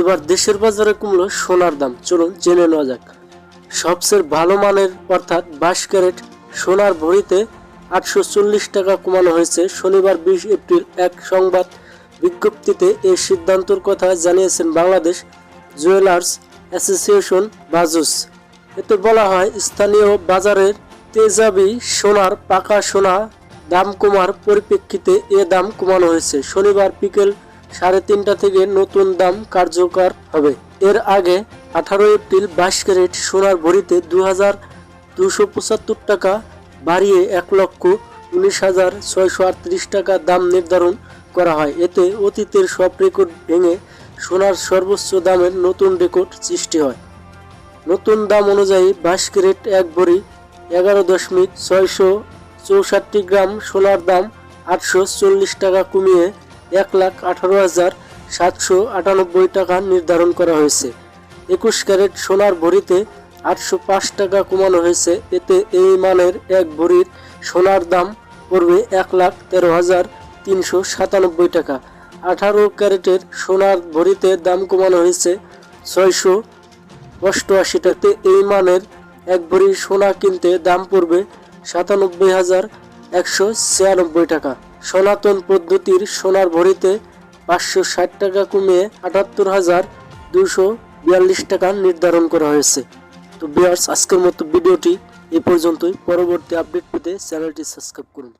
এবার দেশের বাজারে কমলো সোনার দাম। চলুন জেনে নেওয়া যাক। সবচেয়ে ভালো মানের, অর্থাৎ বাইশ ক্যারেট, সোনার ভরিতে আটশো চল্লিশ টাকা কমানো হয়েছে। শনিবার বিশ এপ্রিল এক সংবাদ বিজ্ঞপ্তিতে এই সিদ্ধান্তর কথা জানিয়েছেন বাংলাদেশ জুয়েলার্স অ্যাসোসিয়েশন, বাজুস। এতে বলা হয়, স্থানীয় বাজারের তেজাবি সোনার পাকা সোনা দাম কমার পরিপ্রেক্ষিতে এ দাম কমানো হয়েছে। শনিবার বিকেল সাড়ে তিনটা থেকে নতুন দাম কার্যকর হবে। এর আগে আঠারো এপ্রিল বাইশ ক্যারেট সোনার ভরিতে দু হাজার দুশো পঁচাত্তর টাকা বাড়িয়ে এক লক্ষ উনিশ হাজার ছয়শো আটত্রিশ টাকা দাম নির্ধারণ করা হয়। এতে অতীতের সব রেকর্ড ভেঙে সোনার সর্বোচ্চ দামের নতুন রেকর্ড সৃষ্টি হয়। নতুন দাম অনুযায়ী বাইশ ক্যারেট এক ভরি এগারো দশমিক ছয়শো চৌষট্টি গ্রাম সোনার দাম আটশো চল্লিশ টাকা কমিয়ে এক লাখ আঠারো হাজার সাতশো আটানব্বই টাকা নির্ধারণ করা হয়েছে। একুশ ক্যারেট সোনার ভরিতে আটশো পাঁচ টাকা কমানো হয়েছে। এতে এই মানের এক ভরির সোনার দাম পড়বে এক লাখ তেরো হাজার তিনশো সাতানব্বই টাকা। আঠারো ক্যারেটের সোনার ভরিতে দাম কমানো হয়েছে ছয়শো অষ্টআশি টাকাতে এই মানের এক ভরি সোনা কিনতে দাম পড়বে সাতানব্বই হাজার একশো ছিয়ানব্বই টাকা। সনাতন পদ্ধতির সোনার ভরিতে পাঁচশো ষাট টাকা কমিয়ে আটাত্তর হাজার দুশো বিয়াল্লিশ টাকা নির্ধারণ করা হয়েছে। তো বিয়ার্স আজকের মতো ভিডিওটি এ পর্যন্তই। পরবর্তী আপডেট পেতে চ্যানেলটি সাবস্ক্রাইব করুন।